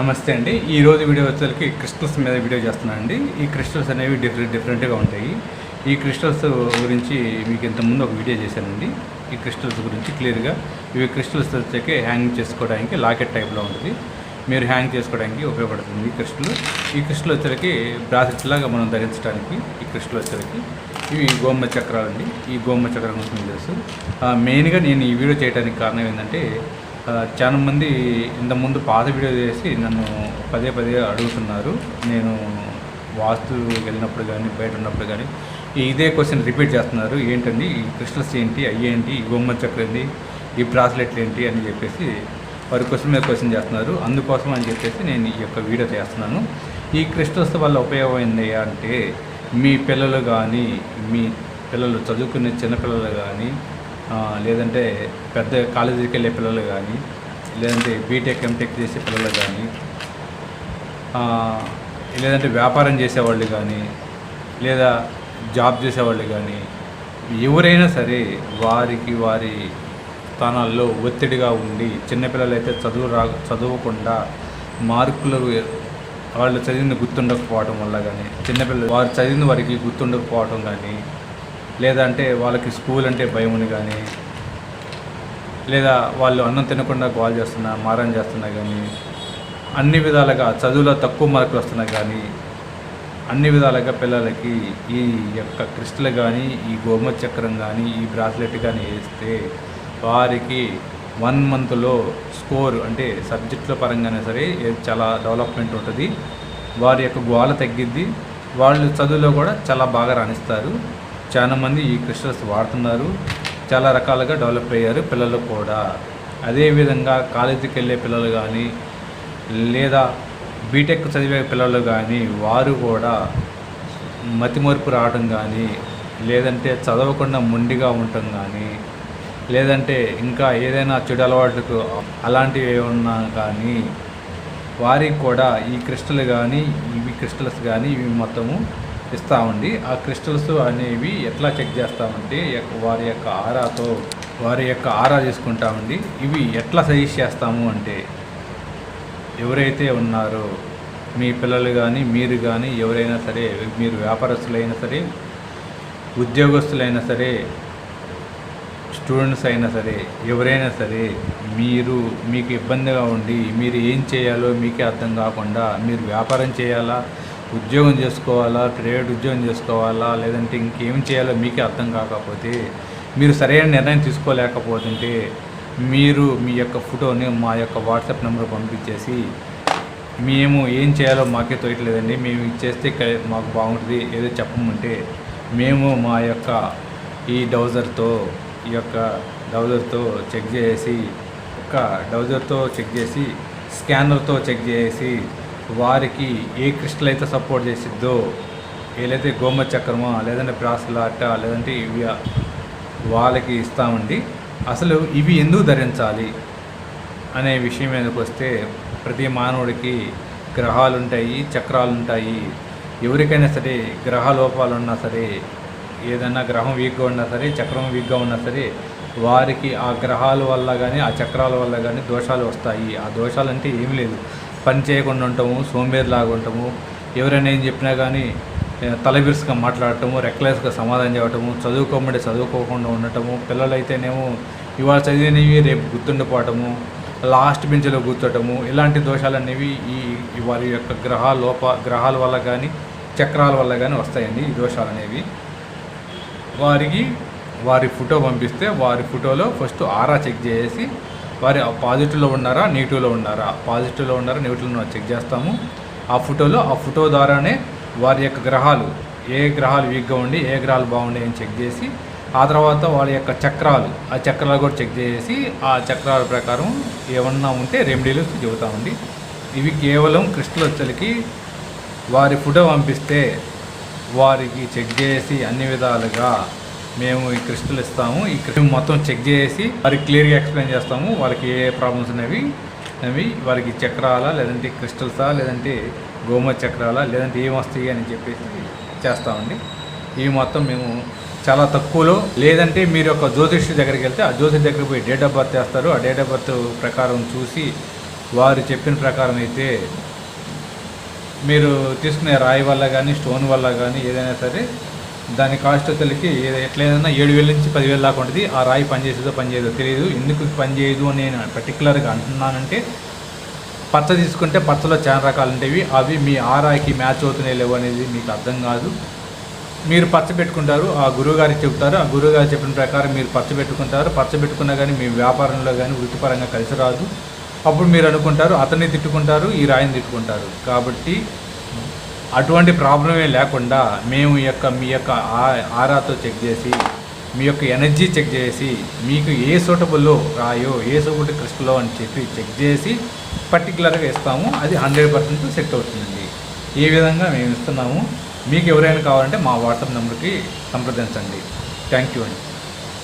నమస్తే అండి. ఈ రోజు వీడియో వచ్చేసరికి క్రిస్టల్స్ మీద వీడియో చేస్తున్నానండి. ఈ క్రిస్టల్స్ అనేవి డిఫరెంట్ డిఫరెంట్గా ఉంటాయి. ఈ క్రిస్టల్స్ గురించి మీకు ఇంతకుముందు ఒక వీడియో చేశానండి. ఈ క్రిస్టల్స్ గురించి క్లియర్గా. ఇవి క్రిస్టల్స్ వచ్చాకే హ్యాంగ్ చేసుకోవడానికి లాకెట్ టైప్లో ఉంటుంది. మీరు హ్యాంగ్ చేసుకోవడానికి ఉపయోగపడుతుంది ఈ క్రిస్టల్. ఈ క్రిస్టల్ వచ్చరికి బ్రాసెట్స్ లాగా మనం ధరించడానికి ఈ క్రిస్టల్ వచ్చరికి ఇవి గోమ చక్రాలు అండి ఈ గోమ చక్రం గురించి తెలుసు. ఆ, మెయిన్గా నేను ఈ వీడియో చేయడానికి కారణం ఏంటంటే చాలామంది చాలా మంది ఇంతకుముందు పాత వీడియో చేసి నన్ను పదే పదే అడుగుతున్నారు. నేను వాస్తు వెళ్ళినప్పుడు కానీ బయట ఉన్నప్పుడు కానీ ఇదే క్వశ్చన్ రిపీట్ చేస్తున్నారు. ఏంటండి? ఈ క్రిస్టల్స్ ఏంటి? అవి ఏంటి? ఈ బొమ్మ చక్రం ఏంటి? ఈ బ్రాస్లెట్లు ఏంటి? అని చెప్పేసి వారి క్వశ్చన్ మీద క్వశ్చన్ చేస్తున్నారు. అందుకోసం అని చెప్పేసి నేను ఈ యొక్క వీడియో చేస్తున్నాను ఈ క్రిస్టల్స్ వల్ల ఉపయోగం ఏంటి అంటే మీ పిల్లలు కానీ మీ పిల్లలు చదువుకునే చిన్నపిల్లలు కానీ లేదంటే పెద్ద కాలేజీకి వెళ్ళే పిల్లలు కానీ లేదంటే బీటెక్ ఎంటెక్ చేసే పిల్లలు కానీ లేదంటే వ్యాపారం చేసేవాళ్ళు కానీ లేదా జాబ్ చేసేవాళ్ళు కానీ ఎవరైనా సరే వారికి వారి స్థానాల్లో ఒత్తిడిగా ఉండి చిన్నపిల్లలు అయితే చదువు రా చదవకుండా మార్కులు వాళ్ళు చదివింది గుర్తుండకపోవడం వల్ల కానీ చిన్నపిల్లలు వారు చదివిన వారికి గుర్తుండకపోవడం కానీ లేదంటే వాళ్ళకి స్కూల్ అంటే భయం అని కానీ లేదా వాళ్ళు అన్నం తినకుండా గోల్ చేస్తున్నా మారం చేస్తున్నా కానీ అన్ని విధాలుగా చదువులో తక్కువ మార్కులు వస్తున్నా కానీ అన్ని విధాలుగా పిల్లలకి ఈ యొక్క క్రిస్టల్ కానీ ఈ గోమ చక్రం కానీ ఈ బ్రాస్లెట్ కానీ వేస్తే వారికి వన్ మంత్లో స్కోర్ అంటే సబ్జెక్టుల పరంగానే సరే చాలా డెవలప్మెంట్ ఉంటుంది. వారి యొక్క గోల తగ్గిద్ది. వాళ్ళు చదువులో కూడా చాలా బాగా రాణిస్తారు. చాలామంది ఈ క్రిస్టల్స్ వాడుతున్నారు. చాలా రకాలుగా డెవలప్ అయ్యారు పిల్లలు కూడా. అదేవిధంగా కాలేజీకి వెళ్ళే పిల్లలు కానీ లేదా బీటెక్ చదివే పిల్లలు కానీ వారు కూడా మతిమరుపు రావడం కానీ లేదంటే చదవకుండా మొండిగా ఉండటం కానీ లేదంటే ఇంకా ఏదైనా చెడు అలవాట్లకు అలాంటివి ఏమన్నా కానీ వారికి కూడా ఈ క్రిస్టల్ కానీ ఇవి క్రిస్టల్స్ కానీ ఇవి మొత్తము ఇస్తామండి ఆ క్రిస్టల్స్ అనేవి ఎట్లా చెక్ చేస్తామంటే వారి యొక్క ఆరాతో వారి యొక్క ఆరా చేసుకుంటామండి ఇవి ఎట్లా సజెస్ట్ చేస్తాము అంటే ఎవరైతే ఉన్నారో మీ పిల్లలు కానీ మీరు కానీ ఎవరైనా సరే మీరు వ్యాపారస్తులైనా సరే ఉద్యోగస్తులైనా సరే స్టూడెంట్స్ అయినా సరే ఎవరైనా సరే మీరు మీకు ఇబ్బందిగా ఉండి మీరు ఏం చేయాలో మీకే అర్థం కాకుండా మీరు వ్యాపారం చేయాలా? ఉద్యోగం చేసుకోవాలా ప్రైవేట్ ఉద్యోగం చేసుకోవాలా లేదంటే ఇంకేం చేయాలో మీకే అర్థం కాకపోతే మీరు సరైన నిర్ణయం తీసుకోలేకపోతుంటే మీరు మీ యొక్క ఫోటోని మా యొక్క వాట్సాప్ నెంబర్ పంపించేసి మేము ఏం చేయాలో మాకే తోయట్లేదండి మేము చేస్తే ఇక్కడ మాకు బాగుంటుంది ఏదో చెప్పమంటే మేము మా యొక్క ఈ డౌజర్తో ఈ యొక్క డౌజర్తో చెక్ చేసి ఒక డౌజర్తో చెక్ చేసి స్కానర్తో చెక్ చేసి వారికి ఏ క్రిస్టల్ అయితే సపోర్ట్ చేసిద్దో ఏదైతే గోమ చక్రమో లేదంటే బ్రాస్లాట లేదంటే ఇవి వాళ్ళకి ఇస్తామండి. అసలు ఇవి ఎందుకు ధరించాలి అనే విషయం మీదకి వస్తే ప్రతి మానవుడికి గ్రహాలు ఉంటాయి చక్రాలు ఉంటాయి ఎవరికైనా సరే గ్రహ లోపాలు ఉన్నా సరే ఏదైనా గ్రహం వీక్గా ఉన్నా సరే చక్రం వీక్గా ఉన్నా సరే వారికి ఆ గ్రహాల వల్ల కానీ ఆ చక్రాల వల్ల కానీ దోషాలు వస్తాయి. ఆ దోషాలు అంటే ఏమి లేదు. పని చేయకుండా ఉంటాము సోంబేరిలాగా ఉంటాము. ఎవరైనా ఏం చెప్పినా కానీ తలబిరుసుగా మాట్లాడటము రెక్లెస్గా సమాధానం చెప్పటము చదువుకోమంటే చదువుకోకుండా ఉండటము పిల్లలైతేనేమో ఇవాళ చదివినవి రేపు గుర్తుండిపోవటము లాస్ట్ బెంచ్లో కూర్చోటము ఇలాంటి దోషాలు అనేవి ఈ వారి యొక్క గ్రహాల లోప గ్రహాల వల్ల కానీ చక్రాల వల్ల కానీ వస్తాయండి ఈ దోషాలు అనేవి వారికి వారి ఫోటో పంపిస్తే వారి ఫోటోలో ఫస్ట్ ఆరా చెక్ చేసి వారి పాజిటివ్లో ఉన్నారా నెగిటివ్లో ఉన్నారా? పాజిటివ్లో ఉన్నారా నెగిటివ్లో చెక్ చేస్తాము. ఆ ఫోటోలో ఆ ఫోటో ద్వారానే వారి యొక్క గ్రహాలు ఏ గ్రహాలు వీక్గా ఉండి ఏ గ్రహాలు బాగుండే అని చెక్ చేసి ఆ తర్వాత వాళ్ళ యొక్క చక్రాలు ఆ చక్రాలు కూడా చెక్ చేసి ఆ చక్రాల ప్రకారం ఏమన్నా ఉంటే రెమెడీలు చెబుతామండి ఇవి కేవలం క్రిస్టల్ వచ్చలకి వారి ఫోటో పంపిస్తే వారికి చెక్ చేసి అన్ని విధాలుగా మేము ఈ క్రిస్టల్ ఇస్తాము. ఈ క్రిస్టల్ మొత్తం చెక్ చేసి వారికి క్లియర్గా ఎక్స్ప్లెయిన్ చేస్తాము. వాళ్ళకి ఏ ప్రాబ్లమ్స్ అనేవి అవి వారికి చక్రాలా లేదంటే క్రిస్టల్సా లేదంటే గోమ చక్రాలా లేదంటే ఏం వస్తాయి అని చెప్పేసి చేస్తామండి. ఇవి మొత్తం మేము చాలా తక్కువలో లేదంటే మీరు ఒక జ్యోతిష్యుడి దగ్గరికి వెళ్తే ఆ జ్యోతిష్ దగ్గరికి పోయి డేట్ ఆఫ్ బర్త్ చేస్తారు ఆ డేట్ ఆఫ్ బర్త్ ప్రకారం చూసి వారు చెప్పిన ప్రకారం అయితే మీరు తీసుకునే రాయి వల్ల కానీ స్టోన్ వల్ల కానీ ఏదైనా సరే దాని కాస్ట్ వచ్చేసరికి ఎట్లయినా ఏడు వేల నుంచి పదివేల దాకా ఉంటుంది. ఆ రాయి పనిచేసేదో పనిచేయదో తెలియదు. ఎందుకు పనిచేయదు అని నేను పర్టికులర్గా అంటున్నానంటే పచ్చ తీసుకుంటే పచ్చలో చాలా రకాలు ఉంటాయి. అవి మీ ఆ రాయికి మ్యాచ్ అవుతున్నాయి లేవు అనేది మీకు అర్థం కాదు. మీరు పచ్చ పెట్టుకుంటారు. ఆ గురువుగారికి చెప్తారు ఆ గురువుగారు చెప్పిన ప్రకారం మీరు పచ్చ పెట్టుకుంటారు. పచ్చ పెట్టుకున్నా కానీ మీ వ్యాపారంలో కానీ వృత్తిపరంగా కలిసి రాదు. అప్పుడు మీరు అనుకుంటారు అతన్ని తిట్టుకుంటారు ఈ రాయిని తిట్టుకుంటారు. కాబట్టి అటువంటి ప్రాబ్లమే లేకుండా మేము ఈ యొక్క మీ యొక్క ఆరాతో చెక్ చేసి మీ యొక్క ఎనర్జీ చెక్ చేసి మీకు ఏ సూటబుల్లో రాయో ఏ సూటబుల్ క్రిస్టలో అని చెప్పి చెక్ చేసి పర్టికులర్గా ఇస్తాము. అది హండ్రెడ్ పర్సెంట్ సెట్ అవుతుందండి. ఈ విధంగా మేము ఇస్తున్నాము మీకు ఎవరైనా కావాలంటే మా వాట్సాప్ నెంబర్కి సంప్రదించండి. థ్యాంక్ యూ అండి.